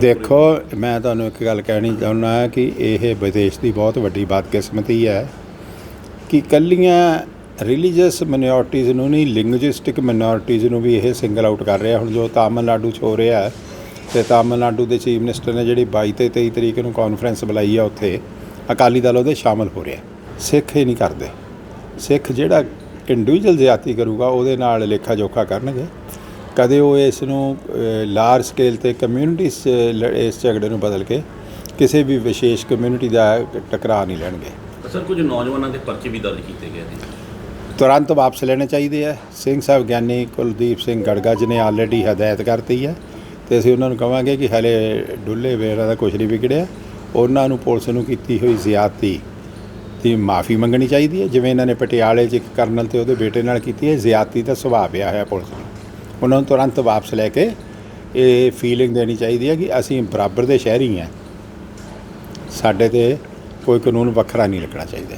ਦੇਖੋ, ਮੈਂ ਤੁਹਾਨੂੰ ਇੱਕ ਗੱਲ ਕਹਿਣੀ ਚਾਹੁੰਦਾ ਕਿ ਇਹ ਵਿਦੇਸ਼ ਦੀ ਬਹੁਤ ਵੱਡੀ ਬਦਕਿਸਮਤੀ ਹੈ ਕਿ ਕੱਲੀਆਂ ਰਿਲੀਜੀਅਸ ਮਿਨੋਰਟੀਜ਼ ਨੂੰ ਨਹੀਂ ਲਿੰਗੁਇਸਟਿਕ ਮਿਨੋਰਟੀਜ਼ ਨੂੰ ਵੀ ਇਹ ਸਿੰਗਲ ਆਊਟ ਕਰ ਰਿਹਾ। ਹੁਣ ਜੋ ਤਾਮਿਲਨਾਡੂ 'ਚ ਹੋ ਰਿਹਾ ਹੈ ਤੇ ਤਾਮਿਲਨਾਡੂ ਦੇ ਚੀਫ ਮਿਨਿਸਟਰ ਨੇ ਜਿਹੜੀ 22 ਤੇ 23 ਤਰੀਕ ਨੂੰ ਕਾਨਫਰੰਸ ਬੁਲਾਈ ਆ ਉੱਥੇ, ਅਕਾਲੀ ਦਲ ਉਹਦੇ ਸ਼ਾਮਲ ਹੋ ਰਿਹਾ। ਸਿੱਖ ਹੀ ਨਹੀਂ ਕਰਦੇ। ਸਿੱਖ ਜਿਹੜਾ ਇੰਡੀਵਿਜੂਅਲ ਜ਼ਿਆਤੀ ਕਰੂਗਾ, ਉਹਦੇ ਨਾਲ ਲੇਖਾ ਜੋਖਾ ਕਰਨਗੇ। ਕਦੇ ਉਹ ਇਸ ਨੂੰ ਲਾਰਜ ਸਕੇਲ ਤੇ ਲ- ਇਸ ਝਗੜੇ ਨੂੰ ਬਦਲ ਕੇ ਕਿਸੇ ਵੀ ਵਿਸ਼ੇਸ਼ ਕਮਿਊਨਿਟੀ ਦਾ ਟਕਰਾਅ ਨਹੀਂ ਲੈਣਗੇ। ਸਰ ਕੁਝ ਨੌਜਵਾਨਾਂ ਦੇ ਪਰਚੇ ਵੀ ਦਰਜ ਕੀਤੇ ਗਏ ਨੇ। ਤੁਰੰਤ ਵਾਪਸ ਲੈਣੇ ਚਾਹੀਦੇ ਆ। ਸਿੰਘ ਸਾਹਿਬ ਗਿਆਨੀ ਕੁਲਦੀਪ ਸਿੰਘ ਗੜਗੜ ਨੇ ਆਲਰੇਡੀ ਹਦਾਇਤ ਕਰਤੀ ਹੈ ਤੇ ਅਸੀਂ ਉਹਨਾਂ ਨੂੰ ਕਵਾਂਗੇ ਕਿ ਹਲੇ ਡੁੱਲੇ ਵੇਰਾਂ ਦਾ ਕੁਝ ਨਹੀਂ ਵਿਗੜਿਆ। ਉਹਨਾਂ ਨੂੰ ਪੁਲਿਸ ਨੂੰ ਕੀਤੀ ਹੋਈ ਜ਼ਿਆਦਤੀ ਦੀ ਮਾਫੀ ਮੰਗਣੀ ਚਾਹੀਦੀ ਹੈ। ਜਿਵੇਂ ਇਹਨਾਂ ਨੇ ਪਟਿਆਲੇ 'ਚ ਇੱਕ ਕਰਨਲ ਤੇ ਉਹਦੇ ਬੇਟੇ ਨਾਲ ਕੀਤੀ ਹੈ ਜ਼ਿਆਦਤੀ ਦਾ ਸੁਭਾਅ ਪਿਆ ਹੋਇਆ ਪੁਲਿਸ ਉਹਨਾਂ ਨੂੰ ਤੁਰੰਤ ਵਾਪਸ ਲੈ ਕੇ ਇਹ ਫੀਲਿੰਗ ਦੇਣੀ ਚਾਹੀਦੀ ਹੈ ਕਿ ਅਸੀਂ ਬਰਾਬਰ ਦੇ ਸ਼ਹਿਰੀ ਹਾਂ। ਸਾਡੇ ਤੇ ਕੋਈ ਕਾਨੂੰਨ ਵੱਖਰਾ ਨਹੀਂ ਲੱਗਣਾ ਚਾਹੀਦਾ।